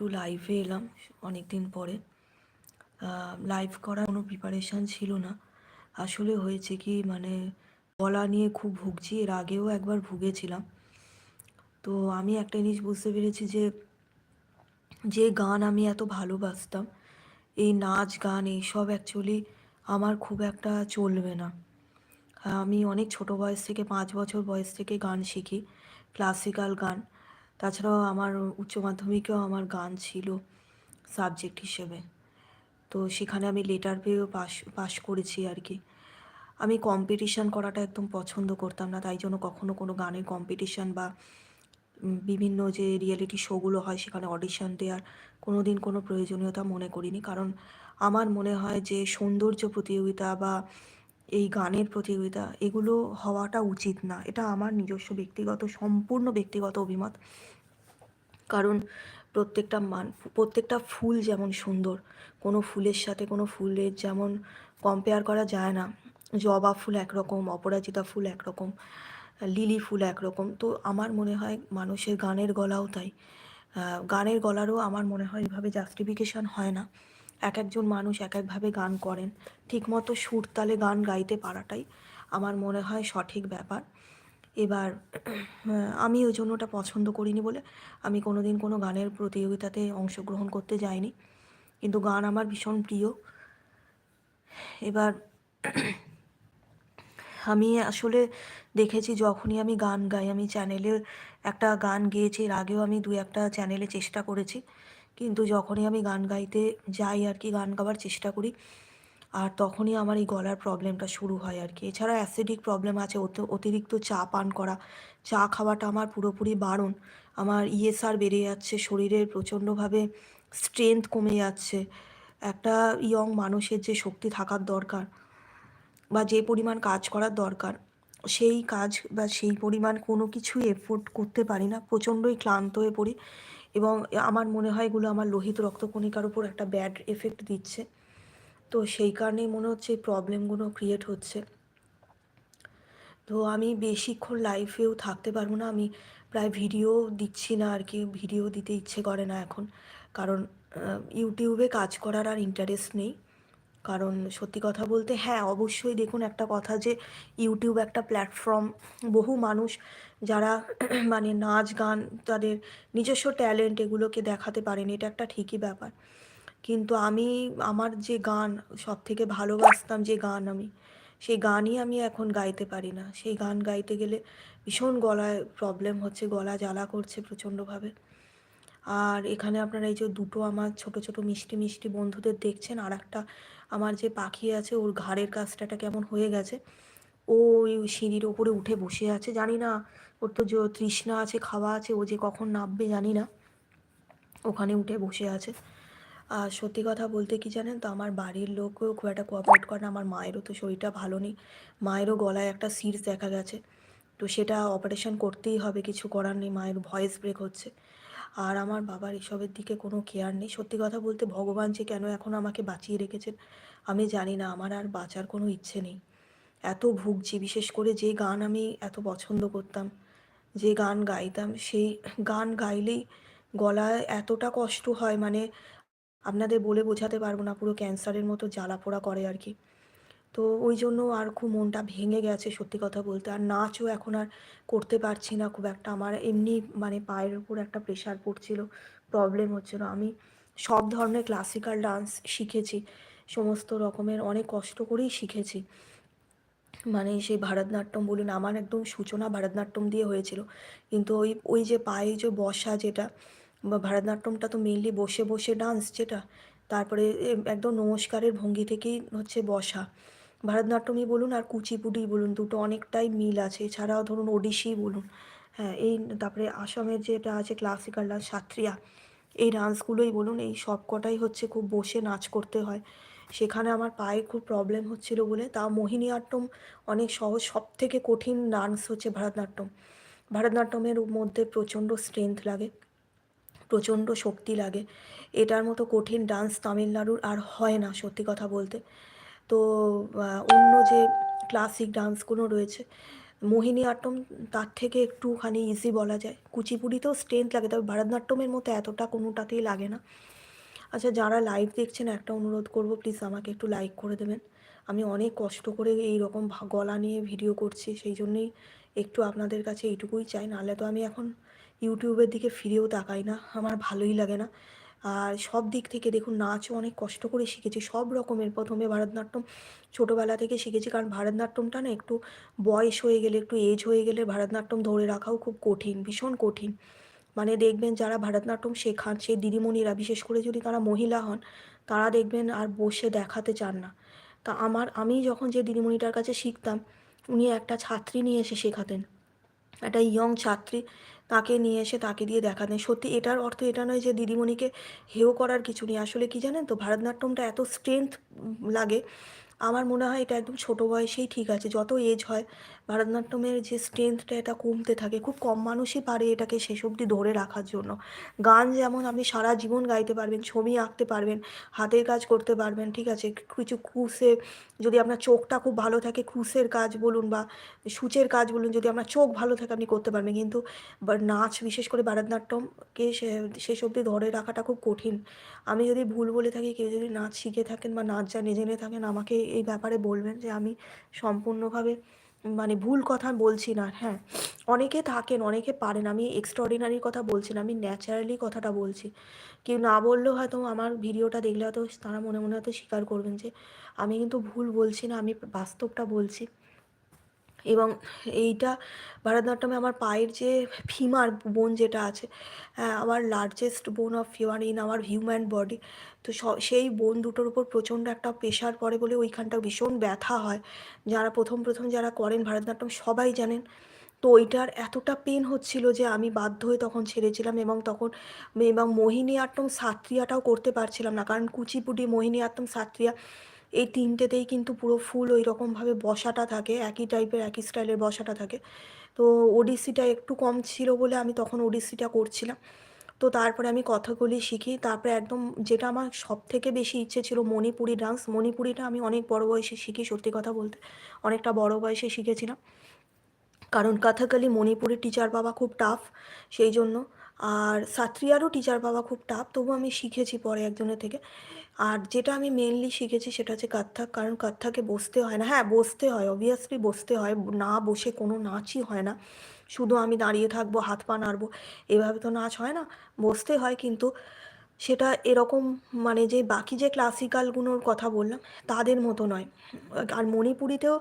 একটু লাইভে এলাম অনেক দিন পরে লাইভ করার কোনো প্রিপারেশান ছিল না। আসলে হয়েছে কি মানে গলা নিয়ে খুব ভুগছি, এর আগেও একবার ভুগেছিলাম। তো আমি একটা জিনিস বুঝতে পেরেছি যে যে গান আমি এত ভালোবাসতাম, এই নাচ গান এইসব অ্যাকচুয়ালি আমার খুব একটা চলবে না। আমি অনেক ছোট বয়স থেকে, পাঁচ বছর বয়স থেকে গান শিখি ক্লাসিক্যাল গান। তাছাড়াও আমার উচ্চ মাধ্যমিকেও আমার গান ছিল সাবজেক্ট হিসেবে। তো সেখানে আমি লেটার পেয়েও পাস পাস করেছি আর কি। আমি কম্পিটিশান করাটা একদম পছন্দ করতাম না, তাই জন্য কখনো কোনো গানের কম্পিটিশান বা বিভিন্ন যে রিয়েলিটি শোগুলো হয় সেখানে অডিশন দেওয়ার কোনো দিন কোনো প্রয়োজনীয়তা মনে করিনি। কারণ আমার মনে হয় যে সৌন্দর্য প্রতিযোগিতা বা এই গানের প্রতিযোগিতা, এগুলো হওয়াটা উচিত না। এটা আমার নিজস্ব ব্যক্তিগত, সম্পূর্ণ ব্যক্তিগত অভিমত। কারণ প্রত্যেকটা মান, প্রত্যেকটা ফুল যেমন সুন্দর, কোনো ফুলের সাথে কোনো ফুলের যেমন কম্পেয়ার করা যায় না। জবা ফুল একরকম, অপরাজিতা ফুল একরকম, লিলি ফুল একরকম। তো আমার মনে হয় মানুষের গানের গলাও তাই। গানের গলারও আমার মনে হয় এভাবে জাস্টিফিকেশান হয় না। এক একজন মানুষ এক একভাবে গান করেন। ঠিকমতো সুর তালে গান গাইতে পারাটাই আমার মনে হয় সঠিক ব্যাপার। এবার আমি ওই জন্য ওটা পছন্দ করিনি বলে আমি কোনো দিন কোনো গানের প্রতিযোগিতাতে অংশগ্রহণ করতে যাইনি। কিন্তু গান আমার ভীষণ প্রিয়। এবার আমি আসলে দেখেছি যখনই আমি গান গাই, আমি চ্যানেলে একটা গান গেয়েছি, এর আগেও আমি দু একটা চ্যানেলে চেষ্টা করেছি। কিন্তু যখনই আমি গান গাইতে যাই আর কি, গান গাওয়ার চেষ্টা করি, আর তখনই আমার এই গলার প্রবলেমটা শুরু হয় আর কি। এছাড়া অ্যাসিডিক প্রবলেম আছে অতিরিক্ত চা পান করা, চা খাওয়াটা আমার পুরোপুরি বারণ। আমার ইএসআর বেড়ে যাচ্ছে, শরীরের প্রচণ্ডভাবে স্ট্রেংথ কমে যাচ্ছে। একটা ইয়ং মানুষের যে শক্তি থাকার দরকার বা যে পরিমাণ কাজ করার দরকার, সেই কাজ বা সেই পরিমাণ কোনো কিছুই এফোর্ট করতে পারি না। প্রচণ্ডই ক্লান্ত হয়ে পড়ি। এবং আমার মনে হয় এগুলো আমার লোহিত রক্তকণিকার উপর একটা ব্যাড এফেক্ট দিচ্ছে। তো সেই কারণেই মনে হচ্ছে এই প্রবলেমগুলো ক্রিয়েট হচ্ছে। তো আমি বেশিক্ষণ লাইফেও থাকতে পারব না। আমি প্রায় ভিডিও দিচ্ছি না আর কি ভিডিও দিতে ইচ্ছে করে না এখন। কারণ ইউটিউবে কাজ করার আর ইন্টারেস্ট নেই। কারণ সত্যি কথা বলতে হ্যাঁ অবশ্যই দেখুন একটা কথা যে ইউটিউব একটা প্ল্যাটফর্ম বহু মানুষ যারা মানে নাচ, গান, তাদের নিজস্ব ট্যালেন্ট এগুলোকে দেখাতে পারেন, এটা একটা ঠিকই ব্যাপার। কিন্তু আমি, আমার যে গান সব থেকে ভালোবাসতাম, যে গান আমি, সেই গানই আমি এখন গাইতে পারি না। সেই গান গাইতে গেলে ভীষণ গলায় প্রবলেম হচ্ছে, গলা জ্বালা করছে প্রচণ্ডভাবে। আর এখানে আপনারা এই যে দুটো আমার ছোট ছোট মিষ্টি মিষ্টি বন্ধুদের দেখছেন আর একটা আমার যে পাখি আছে, ওর ঘাড়ের কাজটাটা কেমন হয়ে গেছে? ও ওই সিঁড়ির ওপরে উঠে বসে আছে, জানি না। ওর তো তৃষ্ণা আছে, খাওয়া আছে, ও যে কখন নামবে জানি না। ওখানে উঠে বসে আছে। আর সত্যি কথা বলতে কি জানেন তো, আমার বাড়ির লোকও খুব একটা কোঅপারেট করে না, আমার মায়েরও তো শরীরটা ভালো নেই। মায়েরও গলায় একটা সিরস দেখা গেছে। তো সেটা অপারেশন করতেই হবে, কিছু করার নেই, মায়ের ভয়েস ব্রেক হচ্ছে। আর আমার বাবার এসবের দিকে কোনো কেয়ার নেই। সত্যি কথা বলতে ভগবান যে কেন এখন আমাকে বাঁচিয়ে রেখেছেন, আমি জানি না। আমার আর বাঁচার কোনো ইচ্ছে নেই। এত ভুগছি, বিশেষ করে যে গান আমি এত পছন্দ করতাম, যে গান গাইতাম, সেই গান গাইলেই গলায় এতটা কষ্ট হয় মানে আপনাদের বলে বোঝাতে পারব না, পুরো ক্যান্সারের মতো জ্বালা পোড়া করে আর কি। তো ওই জন্য আর খুব মনটা ভেঙে গেছে সত্যি কথা বলতে। আর নাচও এখন আর করতে পারছি না খুব একটা। আমার এমনি মানে পায়ের উপর একটা প্রেশার পড়ছিল প্রবলেম হচ্ছিল। আমি সব ধরনের ক্লাসিক্যাল ডান্স শিখেছি, সমস্ত রকমের অনেক কষ্ট করেই শিখেছি। মানে সেই ভারতনাট্যম বলুন, আমার একদম সূচনা ভারতনাট্যম দিয়ে হয়েছিল। কিন্তু ওই ওই যে পায়ে যে বসা যেটা ভারতনাট্যমটা তো মেনলি বসে বসে ডান্স যেটা, তারপরে একদম নমস্কারের ভঙ্গি থেকেই হচ্ছে বসা। ভারতনাট্যমই বলুন আর কুচিপুডি বলুন, দুটো অনেকটাই মিল আছে। এছাড়াও ধরুন ওডিশি বলুন হ্যাঁ এই তারপরে আসামের যেটা আছে ক্লাসিক্যাল ডান্স সাত্রিয়া, এই ডান্সগুলোই বলুন, এই সব কটাই হচ্ছে খুব বসে নাচ করতে হয়। সেখানে আমার পায়ে খুব প্রবলেম হচ্ছিল বলে, তা মোহিনীআট্যম অনেক সহজ সব থেকে কঠিন ডান্স হচ্ছে ভারতনাট্যম। ভারতনাট্যমের মধ্যে প্রচণ্ড স্ট্রেংথ লাগে, প্রচণ্ড শক্তি লাগে। এটার মতো কঠিন ডান্স তামিলনাড়ুর আর হয় না, সত্যি কথা বলতে। তো অন্য যে ক্লাসিক ডান্সগুলো রয়েছে, মোহিনী আট্টম তার থেকে একটুখানি ইজি বলা যায়। কুচিপুড়িতেও স্ট্রেংথ লাগে, তবে ভারতনাট্যমের মতো এতটা কোনোটাতেই লাগে না। আচ্ছা যারা লাইভ দেখছেন, একটা অনুরোধ করব প্লিজ আমাকে একটু লাইক করে দেবেন। আমি অনেক কষ্ট করে এই রকম গলা নিয়ে ভিডিও করছি, সেই জন্যেই একটু আপনাদের কাছে এইটুকুই চাই। নাহলে তো আমি এখন ইউটিউবের দিকে ফিরেও তাকাই না, আমার ভালোই লাগে না। আর সব দিক থেকে দেখুন নাচও অনেক কষ্ট করে শিখেছি। সব রকমের প্রথমে ভারতনাট্যম ছোটোবেলা থেকে শিখেছি কারণ ভারতনাট্যমটা না একটু বয়স হয়ে গেলে, একটু এজ হয়ে গেলে ভারতনাট্যম ধরে রাখাও খুব কঠিন, ভীষণ কঠিন। মানে দেখবেন যারা ভারতনাট্যম শেখান, সেই দিদিমণিরা, বিশেষ করে যদি তারা মহিলা হন, তারা দেখবেন আর বসে দেখাতে চান না। তা আমার, আমি যখন যে দিদিমণিটার কাছে শিখতাম, উনি একটা ছাত্রী নিয়ে এসে শেখাতেন। একটা ইয়ং ছাত্রী তাকে নিয়ে এসে তাকে দিয়ে দেখাতেন সত্যি এটার অর্থ এটা নয় যে দিদিমণিকে হেও করার কিছু নেই। আসলে কি জানেন তো, ভারতনাট্যমটা এত স্ট্রেংথ লাগে, আমার মনে হয় এটা একদম ছোটো বয়সেই ঠিক আছে, যত এজ হয় ভারতনাট্যমের যে স্ট্রেংথটা এটা কমতে থাকে, খুব কম মানুষই পারে এটাকে শেষ অবধি ধরে রাখার জন্য। গান যেমন আপনি সারা জীবন গাইতে পারবেন, ছবি আঁকতে পারবেন, হাতের কাজ করতে পারবেন, ঠিক আছে? কিছু ক্রুসে যদি আপনার চোখটা খুব ভালো থাকে ক্রুসের কাজ বলুন বা সূচের কাজ বলুন, যদি আপনার চোখ ভালো থাকে আপনি করতে পারবেন। কিন্তু নাচ, বিশেষ করে ভারতনাট্যমকে শেষ অবধি ধরে রাখাটা খুব কঠিন। আমি যদি ভুল বলে থাকি, কেউ যদি নাচ শিখে থাকেন বা নাচ জানে জেনে থাকেন, আমাকে এই ব্যাপারে বলবেন যে আমি সম্পূর্ণভাবে মানে ভুল কথা বলছি না হ্যাঁ। অনেকে থাকেন, অনেকে পারেন। আমি এক্সট্রাঅর্ডিনারির কথা বলছি না, আমি ন্যাচারালি কথাটা বলছি। কেউ না বললেও হয়তো আমার ভিডিওটা দেখলে হয়তো তারা মনে মনে হয়তো স্বীকার করবেন যে, আমি কিন্তু ভুল বলছি না, আমি বাস্তবটা বলছি। এবং এইটা ভারতনাট্যমে আমার পায়ের যে ফিমার বোন যেটা আছে হ্যাঁ আমার largest bone of femur in আমার হিউম্যান বডি তো সেই বোন দুটোর উপর প্রচণ্ড একটা প্রেশার পড়ে বলে ওইখানটা ভীষণ ব্যথা হয়। যারা প্রথম প্রথম যারা করেন ভারতনাট্যম সবাই জানেন, তো ওইটার এতটা পেন হচ্ছিল যে আমি বাধ্য হয়ে তখন ছেড়েছিলাম এবং তখন এবং মোহিনী আট্টম সাত্রিয়াটাও করতে পারছিলাম না, কারণ কুচিপুটি মোহিনী আট্টম সাত্রিয়া এই তিনটেতেই কিন্তু পুরো ফুল ওই রকমভাবে বসাটা থাকে, একই টাইপের একই স্টাইলের বসাটা থাকে। তো ওডিসিটা একটু কম ছিল বলে আমি তখন ওডিসিটা করছিলাম। তো তারপরে আমি কথাগুলি শিখি, তারপরে একদম যেটা আমার সব থেকে বেশি ইচ্ছে ছিল মণিপুরি ডান্স মণিপুরিটা আমি অনেক বড় বয়সে শিখি, সত্যি কথা বলতে। অনেকটা বড় বয়সে শিখেছিলাম। কারণ, কথাকালি মণিপুরের টিচার পাওয়া খুব টাফ সেই জন্য আর সাত্রিয়ারও টিচার পাওয়া খুব টাফ তবু আমি শিখেছি পরে একজনের থেকে। আর যেটা আমি মেনলি শিখেছি সেটা হচ্ছে কাত্থাক কারণ কাত্থাকে বসতে হয় না। হ্যাঁ বসতে হয় অবভিয়াসলি বসতে হয়, না বসে কোনো নাচই হয় না। শুধু আমি দাঁড়িয়ে থাকব, হাত পা নাড়বো, এভাবে তো নাচ হয় না। বসতে হয় কিন্তু সেটা এরকম মানে যে বাকি যে ক্লাসিক্যালগুলোর কথা বললাম, তাদের মতো নয়। আর মণিপুরিতেও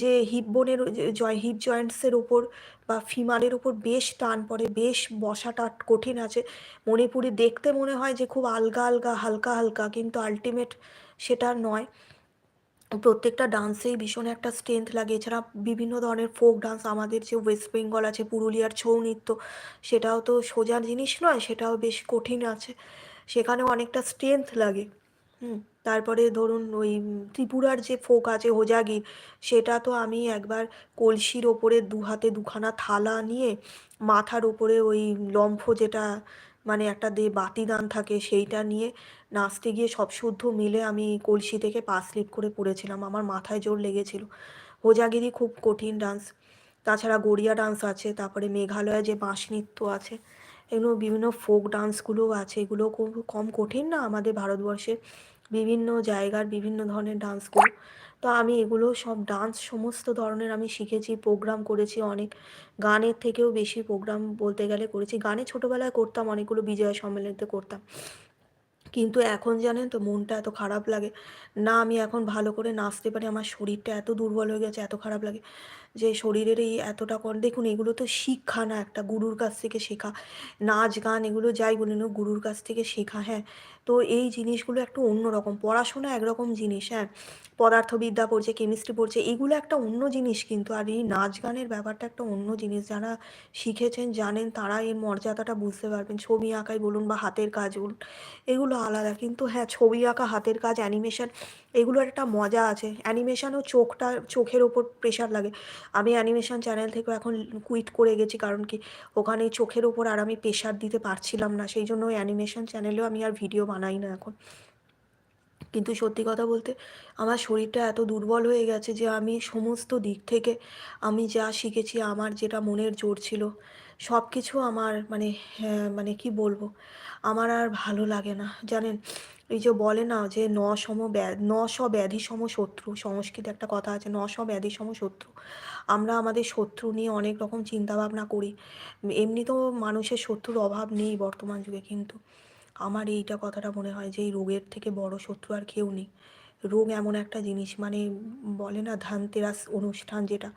যে হিপ বোনের জয়, হিপ জয়েন্টসের ওপর বা ফিমারের ওপর বেশ টান পড়ে, বেশ বসাটা কঠিন আছে। মণিপুরি দেখতে মনে হয় যে খুব আলগা আলগা, হালকা হালকা, কিন্তু আলটিমেট সেটা নয়। প্রত্যেকটা ডান্সেই ভীষণ একটা স্ট্রেংথ লাগে। এছাড়া বিভিন্ন ধরনের ফোক ডান্স আমাদের যে ওয়েস্ট বেঙ্গল আছে, পুরুলিয়ার ছৌ নৃত্য, সেটাও তো সোজা জিনিস নয়, সেটাও বেশ কঠিন আছে। সেখানেও অনেকটা স্ট্রেংথ লাগে। হুম, তারপরে ধরুন ওই ত্রিপুরার যে ফোক আছে হোজাগির সেটা তো আমি একবার কলসির ওপরে দু হাতে দুখানা থালা নিয়ে মাথার ওপরে ওই লম্ফ যেটা মানে একটা দে বাতিদান থাকে সেইটা নিয়ে নাচতে গিয়ে সব শুদ্ধ মিলে আমি কলসি থেকে পা স্লিপ করে পড়েছিলাম। আমার মাথায় জোর লেগেছিল। হোজাগিরি খুব কঠিন ডান্স তাছাড়া গড়িয়া ডান্স আছে, তারপরে মেঘালয়ে যে বাঁশ নৃত্য আছে এগুলো বিভিন্ন ফোক ডান্সগুলোও আছে, এগুলো খুব কম কঠিন না আমাদের ভারতবর্ষে। বিভিন্ন জায়গার বিভিন্ন ধরনের ডান্সগুলো তো আমি এগুলো সব ডান্স সমস্ত ধরনের আমি শিখেছি প্রোগ্রাম করেছি অনেক। গানের থেকেও বেশি প্রোগ্রাম বলতে গেলে করেছি। গানে ছোটোবেলায় করতাম, অনেকগুলো বিজয় সম্মেলনীতে করতাম। কিন্তু এখন জানেন তো মনটা এত খারাপ লাগে। না আমি এখন ভালো করে নাচতে পারি, আমার শরীরটা এত দুর্বল হয়ে গেছে, এত খারাপ লাগে। যে শরীরের এই এতটা কর, দেখুন এগুলো তো শিক্ষা না, একটা গুরুর কাছ থেকে শেখা। নাচ, গান এগুলো যাই বলি না গুরুর কাছ থেকে শেখা হ্যাঁ। তো এই জিনিসগুলো একটু অন্যরকম পড়াশোনা একরকম জিনিস হ্যাঁ। পদার্থবিদ্যা পড়ছে, কেমিস্ট্রি পড়ছে, এগুলো একটা অন্য জিনিস কিন্তু। আর এই নাচ গানের ব্যাপারটা একটা অন্য জিনিস, যারা শিখেছেন, জানেন, তারা এর মর্যাদাটা বুঝতে পারবেন। ছবি আঁকাই বলুন বা হাতের কাজ বলুন, এগুলো আলাদা। কিন্তু হ্যাঁ ছবি আঁকা, হাতের কাজ, অ্যানিমেশন এগুলোর একটা মজা আছে। অ্যানিমেশনও চোখটা চোখের ওপর প্রেশার লাগে। আমি অ্যানিমেশন চ্যানেল থেকেও এখন কুইট করে গেছি কারণ কি ওখানে চোখের ওপর আর আমি প্রেশার দিতে পারছিলাম না। সেই জন্য ওই অ্যানিমেশন চ্যানেলেও আমি আর ভিডিও বানাই না এখন। কিন্তু সত্যি কথা বলতে আমার শরীরটা এত দুর্বল হয়ে গেছে যে আমি সমস্ত দিক থেকে আমি যা শিখেছি আমার যেটা মনের জোর ছিল সব কিছু আমার মানে হ্যাঁ, মানে কি বলব? আমার আর ভালো লাগে না। জানেন এই যে বলে না যে ন সম ব্যাধ সম শত্রু, সংস্কৃত একটা কথা আছে, ন স ব্যাধি সম শত্রু। আমরা আমাদের শত্রু নিয়ে অনেক রকম চিন্তা ভাবনা করি। এমনি তো মানুষের শত্রুর অভাব নেই বর্তমান যুগে কিন্তু। আমার এইটা কথাটা মনে হয় যে এই রোগের থেকে বড় শত্রু আর কেউ নেই। রোগ এমন একটা জিনিস মানে বলে না ধানতেরাস অনুষ্ঠান যেটা,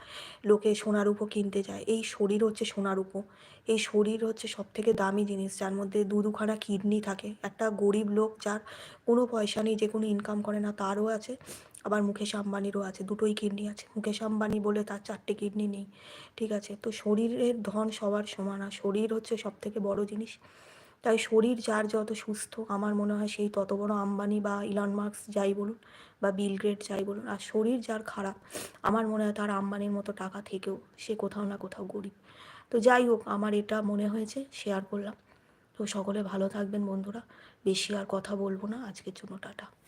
লোকে সোনার উপো কিনতে যায়। এই শরীর হচ্ছে সোনার উপো। এই শরীর হচ্ছে সব থেকে দামি জিনিস, যার মধ্যে দু দুখানা কিডনি থাকে। একটা গরিব লোক যার কোনো পয়সা নেই, যে কোনো ইনকাম করে না, তারও আছে, আবার মুকেশ আম্বানিরও আছে, দুটোই কিডনি আছে। মুকেশ আম্বানি বলে তার চারটে কিডনি নেই, ঠিক আছে? তো শরীরের ধন সবার সমান শরীর হচ্ছে সব থেকে বড় জিনিস। তাই শরীর যার যত সুস্থ, আমার মনে হয় সেই তত বড় আম্বানি বা ইলন মার্কস যাই বলুন বা বিল গ্রেট যাই বলুন। আর শরীর যার খারাপ, আমার মনে হয় তার আম্বানির মতো টাকা থেকেও সে কোথাও না কোথাও গরিব। তো যাই হোক, আমার এটা মনে হয়েছে শেয়ার করলাম। তো সকলে ভালো থাকবেন বন্ধুরা, বেশি আর কথা বলব না। আজকের জন্য টাটা।